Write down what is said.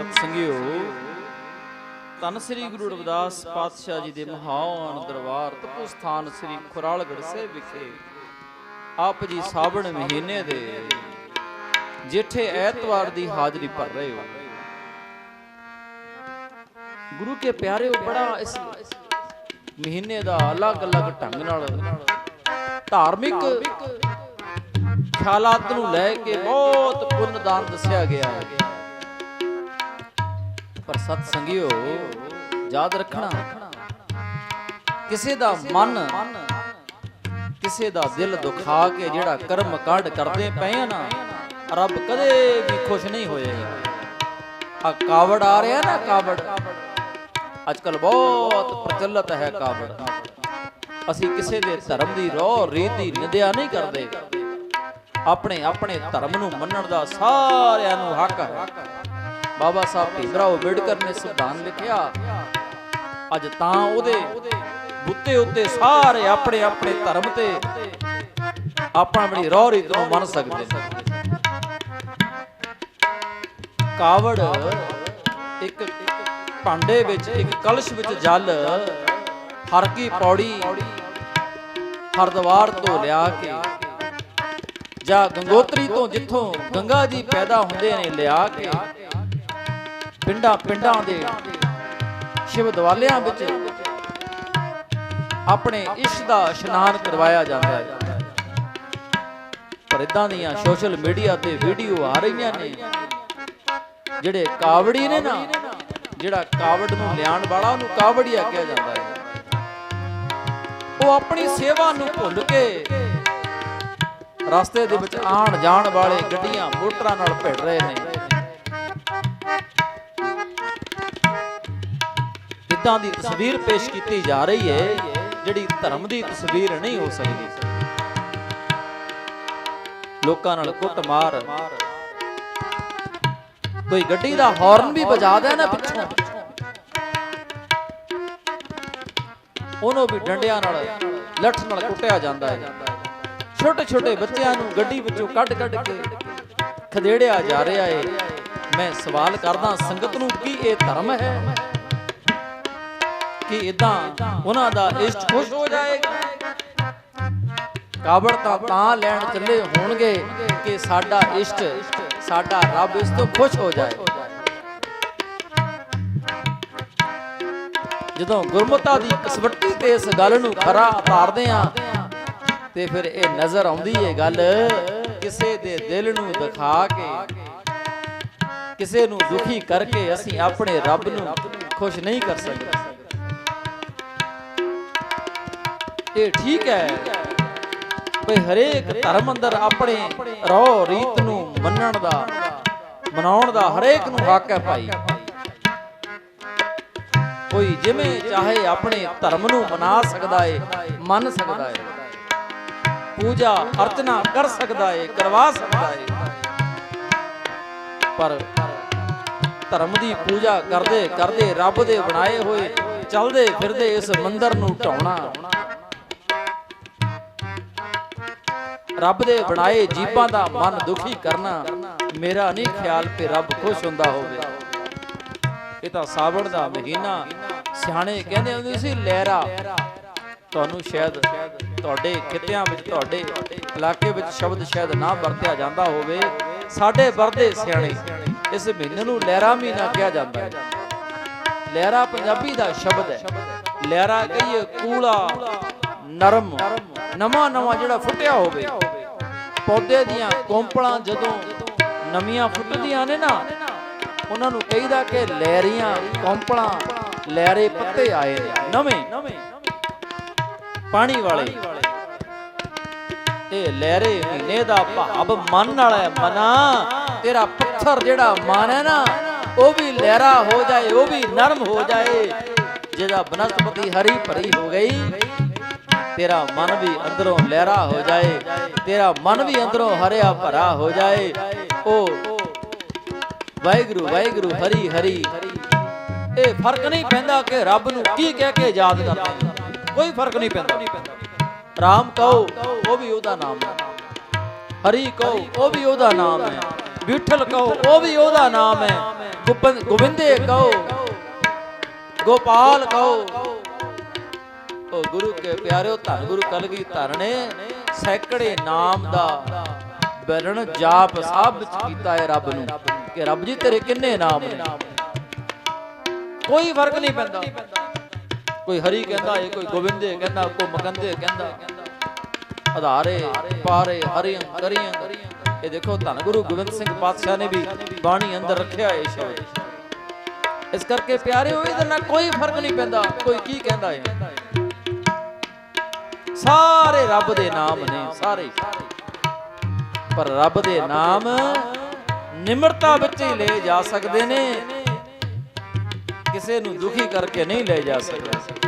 ਸਤਸੰਗਿਓ ਤਨ ਸ੍ਰੀ ਗੁਰੂ ਰਵਿਦਾਸ ਪਾਤਸ਼ਾਹ ਜੀ ਦੇ ਮਹਾਨ ਦਰਬਾਰ ਤਪੋ ਸਥਾਨ ਸ੍ਰੀ ਖੁਰਾਲਗੜ੍ਹ ਸਾਹਿਬ ਵਿਖੇ, ਆਪ ਜੀ ਸਾਵਣ ਮਹੀਨੇ ਦੇ ਜੇਠੇ ਐਤਵਾਰ ਦੀ ਹਾਜ਼ਰੀ ਭਰ ਰਹੇ ਹੋ। ਗੁਰੂ ਕੇ ਪਿਆਰਿਓ, ਬੜਾ ਇਸ ਮਹੀਨੇ ਦਾ ਅਲੱਗ-ਅਲੱਗ ਢੰਗ ਨਾਲ ਧਾਰਮਿਕ ਖਿਆਲਾਤ ਨੂੰ ਲੈ ਕੇ ਬਹੁਤ ਪੁੰਨਦਾਨ ਦੱਸਿਆ ਗਿਆ ਹੈ। ਪਰ ਸਤ ਸੰਗਿਓ ਯਾਦ ਰੱਖਣਾ, ਕਿਸੇ ਦਾ ਮਨ ਕਿਸੇ ਦਾ ਦਿਲ ਦੁਖਾ ਕੇ ਜਿਹੜਾ ਕਰਮ ਕਾਂਡ ਕਰਦੇ ਪਏ ਆ ਨਾ, ਰੱਬ ਕਦੇ ਵੀ ਖੁਸ਼ ਨਹੀਂ ਹੋਏਗਾ ਆ ਕਾਵੜ ਆ ਰਿਹਾ ਨਾ ਕਾਵੜ। ਅੱਜ ਕੱਲ ਬਹੁਤ ਪ੍ਰਚਲਿਤ ਹੈ ਕਾਵੜ। ਅਸੀਂ ਕਿਸੇ ਦੇ ਧਰਮ ਦੀ ਰੋਹ ਰੀਤ ਦੀ ਨਿੰਦਿਆ ਨਹੀਂ ਕਰਦੇ। ਆਪਣੇ ਆਪਣੇ ਧਰਮ ਨੂੰ ਮੰਨਣ ਦਾ ਸਾਰਿਆਂ ਨੂੰ ਹੱਕ ਹੈ। ਬਾਬਾ ਸਾਹਿਬ ਭੀਮਰਾਓ ਅੰਬੇਡਕਰ ਨੇ ਸੰਵਿਧਾਨ ਲਿਖਿਆ। ਅੱਜ ਤਾਂ ਉਹਦੇ ਬੁੱਤੇ ਉੱਤੇ ਸਾਰੇ ਆਪਣੇ ਆਪਣੇ ਧਰਮ ਤੇ ਆਪਣਾ ਆਪਣੀ ਰੋਹ ਰੀਤ ਨੂੰ ਮੰਨ ਸਕਦੇ ਨੇ। ਕਾਵੜ ਇੱਕ ਭਾਂਡੇ ਵਿੱਚ, ਇੱਕ ਕਲਸ਼ ਵਿੱਚ ਜਲ, ਹਰ ਕੀ ਪੌੜੀ ਹਰਦਵਾਰ ਤੋਂ ਲਿਆ ਕੇ ਜਾਂ ਗੰਗੋਤਰੀ ਤੋਂ ਜਿੱਥੋਂ ਗੰਗਾ ਜੀ ਪੈਦਾ ਹੁੰਦੇ ਨੇ ਲਿਆ ਕੇ ਪਿੰਡਾਂ ਪਿੰਡਾਂ ਦੇ ਸ਼ਿਵ ਦਵਾਲਿਆਂ ਵਿੱਚ ਆਪਣੇ ਇਸ਼ਕ ਦਾ ਇਸ਼ਨਾਨ ਕਰਵਾਇਆ ਜਾਂਦਾ ਹੈ। ਪਰ ਇਦਾਂ ਦੀਆਂ ਸੋਸ਼ਲ ਮੀਡੀਆ ਤੇ ਵੀਡੀਓ ਆ ਰਹੀਆਂ ਨੇ, ਜਿਹੜੇ ਕਾਵੜੀ ਨੇ ਨਾ, ਜਿਹੜਾ ਕਾਵੜ ਨੂੰ ਲਿਆਉਣ ਵਾਲਾ ਉਹਨੂੰ ਕਾਵੜੀਆ ਕਿਹਾ ਜਾਂਦਾ ਹੈ। ਉਹ ਆਪਣੀ ਸੇਵਾ ਨੂੰ ਭੁੱਲ ਕੇ ਰਸਤੇ ਦੇ ਵਿੱਚ ਆਣ ਜਾਣ ਵਾਲੇ ਗੱਡੀਆਂ ਮੋਟਰਾਂ ਨਾਲ ਭਿੜ ਰਹੇ ਨੇ। ਇਦਾਂ ਦੀ ਤਸਵੀਰ ਪੇਸ਼ ਕੀਤੀ ਜਾ ਰਹੀ ਹੈ ਜਿਹੜੀ ਧਰਮ ਦੀ ਤਸਵੀਰ ਨਹੀਂ ਹੋ ਸਕਦੀ। ਲੋਕਾਂ ਨਾਲ ਕੁੱਟਮਾਰ। ਕੋਈ ਗੱਡੀ ਦਾ ਹਾਰਨ ਵੀ ਵਜਾ ਦੇ ਨਾ ਪਿੱਛੋਂ। ਉਹਨੂੰ ਵੀ ਡੰਡਿਆਂ ਨਾਲ, ਲੱਠ ਨਾਲ ਕੁੱਟਿਆ ਜਾਂਦਾ ਹੈ ਛੋਟੇ ਛੋਟੇ ਬੱਚਿਆਂ ਨੂੰ ਗੱਡੀ ਵਿੱਚੋਂ ਕੱਢ ਕੱਢ ਕੇ ਖਦੇੜਿਆ ਜਾ ਰਿਹਾ ਹੈ ਮੈਂ ਸਵਾਲ ਕਰਦਾ, ਸੰਗਤ ਨੂੰ ਕੀ ਇਹ ਧਰਮ ਹੈ? ਕਿ ਇਦਾਂ ਉਹਨਾਂ ਦਾ ਇਸ਼ਟ ਖੁਸ਼ ਹੋ ਜਾਏਗਾ। ਕਾਬੜ ਤਾਂ ਤਾਂ ਲੈਣ ਚੱਲੇ ਹੋਣਗੇ ਕਿ ਸਾਡਾ ਇਸ਼ਟ ਸਾਡਾ ਰੱਬ ਇਸ ਤੋਂ ਖੁਸ਼ ਹੋ ਜਾਏ। ਜਦੋਂ ਗੁਰਮਤਾ ਦੀ ਕਸਵੱਟੀ ਤੇ ਇਸ ਗੱਲ ਨੂੰ ਖਰਾ ਉਤਾਰਦੇ ਆ ਤੇ ਫਿਰ ਇਹ ਨਜ਼ਰ ਆਉਂਦੀ ਏ ਗੱਲ ਕਿਸੇ ਦੇ ਦਿਲ ਨੂੰ ਦਿਖਾ ਕੇ, ਕਿਸੇ ਨੂੰ ਦੁਖੀ ਕਰਕੇ ਅਸੀਂ ਆਪਣੇ ਰੱਬ ਨੂੰ ਖੁਸ਼ ਨਹੀਂ ਕਰ ਸਕਦੇ। ਇਹ ਠੀਕ ਹੈ। ਕੋਈ ਹਰੇਕ ਧਰਮ ਅੰਦਰ ਆਪਣੇ ਰੋ ਰੀਤ ਨੂੰ ਮੰਨਣ ਦਾ, ਮਨਾਉਣ ਦਾ ਹਰੇਕ ਨੂੰ ਹੱਕ ਹੈ ਭਾਈ। ਕੋਈ ਜਿਵੇਂ ਚਾਹੇ ਆਪਣੇ ਧਰਮ ਨੂੰ ਮਨਾ ਸਕਦਾ ਏ, ਮੰਨ ਸਕਦਾ ਏ। ਪੂਜਾ, ਅਰਚਨਾ ਕਰ ਸਕਦਾ ਏ, ਕਰਵਾ ਸਕਦਾ ਏ। ਪਰ ਧਰਮ ਦੀ ਪੂਜਾ ਕਰਦੇ ਕਰਦੇ ਰੱਬ ਦੇ ਬਣਾਏ ਹੋਏ, ਚੱਲਦੇ ਫਿਰਦੇ ਇਸ ਮੰਦਰ ਨੂੰ ਢਾਉਣਾ ਰੱਬ ਦੇ ਬਣਾਏ ਜੀਵਾਂ ਦਾ ਮਨ ਦੁਖੀ ਕਰਨਾ, ਮੇਰਾ ਨਹੀਂ ਖਿਆਲ ਕਿ ਰੱਬ ਖੁਸ਼ ਹੁੰਦਾ ਹੋਵੇ। ਇਹ ਤਾਂ ਸਾਵਣ ਦਾ ਮਹੀਨਾ, ਸਿਆਣੇ ਕਹਿੰਦੇ ਹੁੰਦੇ ਸੀ, ਲਹਿਰਾ, ਤੁਹਾਨੂੰ ਸ਼ਾਇਦ ਤੁਹਾਡੇ ਖਿੱਤਿਆਂ ਵਿੱਚ, ਤੁਹਾਡੇ ਇਲਾਕੇ ਵਿੱਚ ਸ਼ਬਦ ਸ਼ਾਇਦ ਨਾ ਵਰਤਿਆ ਜਾਂਦਾ ਹੋਵੇ। ਸਾਡੇ ਵਰਦੇ ਸਿਆਣੇ, ਇਸ ਮਹੀਨੇ ਨੂੰ ਲਹਿਰਾ ਮਹੀਨਾ ਕਿਹਾ ਜਾਂਦਾ ਹੈ। ਲਹਿਰਾ ਪੰਜਾਬੀ ਦਾ ਸ਼ਬਦ ਹੈ। ਲਹਿਰਾ ਕਹੀਏ ਕੂਲਾ, ਨਰਮ ਨਵਾਂ ਨਵਾਂ ਜਿਹੜਾ ਫੁੱਟਿਆ ਹੋਵੇ। ਪੌਦੇ ਦੀਆਂ ਕੋਂਪਲਾਂ ਜਦੋਂ ਨਵੀਆਂ ਫੁੱਟਦੀਆਂ ਨੇ ਨਾ, ਉਹਨਾਂ ਨੂੰ ਕਹੀਦਾ ਕਿ ਲਹਿਰੀਆਂ ਕੋਂਪਲਾਂ ਲਹਿਰੇ ਪੱਤੇ ਆਏ ਨੇ। ਨਵੇਂ। ਪਾਣੀ ਵਾਲੇ। ਇਹ ਲਹਿਰੇ ਮਹੀਨੇ ਦਾ ਭਾਵ ਮਨ ਵਾਲਾ ਹੈ, ਮਨਾ। ਤੇਰਾ ਪੱਥਰ ਜਿਹੜਾ ਮਨ ਹੈ ਨਾ, ਉਹ ਵੀ ਲਹਿਰਾ ਹੋ ਜਾਏ, ਉਹ ਵੀ ਨਰਮ ਹੋ ਜਾਏ। ਜਿਹਦਾ ਬਨਸਪਤੀ ਹਰੀ ਭਰੀ ਹੋ ਗਈ। ਤੇਰਾ ਮਨ ਵੀ ਅੰਦਰੋਂ ਲਹਿਰਾ ਹੋ ਜਾਏ, ਤੇਰਾ ਮਨ ਵੀ ਅੰਦਰੋਂ ਹਰਿਆ ਭਰਾ ਹੋ ਜਾਏ। ਉਹ ਵਾਹਿਗੁਰੂ ਵਾਹਿਗੁਰੂ, ਹਰੀ ਹਰੀ। ਇਹ ਫ਼ਰਕ ਨਹੀਂ ਪੈਂਦਾ ਕਿ ਰੱਬ ਨੂੰ ਕੀ ਕਹਿ ਕੇ ਯਾਦ ਕਰਦੇ ਕੋਈ ਫ਼ਰਕ ਨਹੀਂ ਪੈਂਦਾ। ਰਾਮ ਕਹੋ, ਉਹ ਵੀ ਉਹਦਾ ਨਾਮ ਹੈ। ਹਰੀ ਕਹੋ, ਉਹ ਵੀ ਉਹਦਾ ਨਾਮ ਹੈ। ਵਿਠਲ ਕਹੋ, ਉਹ ਵੀ ਉਹਦਾ ਨਾਮ ਹੈ। ਗੋਬਿੰਦੇ ਕਹੋ, ਗੋਪਾਲ ਕਹੋ ਉਹ ਗੁਰੂ ਕੇ ਪਿਆਰਿਓ, ਧੰਨ ਗੁਰੂ ਕਲਗੀ ਧਰਨੇ, ਸੈਕੜੇ ਨਾਮ ਦਾ ਬਰਨ ਜਾਪ ਸਭ ਕੀਤਾ ਹੈ ਰੱਬ ਨੂੰ, ਕਿ ਰੱਬ ਜੀ ਤੇਰੇ ਕਿੰਨੇ ਨਾਮ ਨੇ? ਕੋਈ ਫ਼ਰਕ ਨਹੀਂ ਪੈਂਦਾ। ਕੋਈ ਹਰੀ ਕਹਿੰਦਾ ਹੈ ਕੋਈ ਗੋਬਿੰਦੇ ਕਹਿੰਦਾ, ਕੋਈ ਮਕੰਦੇ ਕਹਿੰਦਾ। ਆਧਾਰੇ ਪਾਰੇ, ਹਰੀਆਂ ਕਰੀਆਂ। ਇਹ ਦੇਖੋ, ਧੰਨ ਗੁਰੂ ਗੋਬਿੰਦ ਸਿੰਘ ਪਾਤਸ਼ਾਹ ਨੇ ਵੀ ਬਾਣੀ ਅੰਦਰ ਰੱਖਿਆ ਇਹ ਸ਼ਬਦ। ਇਸ ਕਰਕੇ ਪਿਆਰਿਓ, ਇਹਦੇ ਨਾਲ ਕੋਈ ਫ਼ਰਕ ਨਹੀਂ ਪੈਂਦਾ, ਕੋਈ ਕੀ ਕਹਿੰਦਾ ਏ। ਸਾਰੇ ਰੱਬ ਦੇ ਨਾਮ ਨੇ, ਸਾਰੇ। ਪਰ ਰੱਬ ਦੇ ਨਾਮ ਨਿਮਰਤਾ ਵਿੱਚ ਹੀ ਲਏ ਜਾ ਸਕਦੇ ਨੇ। ਕਿਸੇ ਨੂੰ ਦੁਖੀ ਕਰਕੇ ਨਹੀਂ ਲੈ ਜਾ ਸਕਦੇ।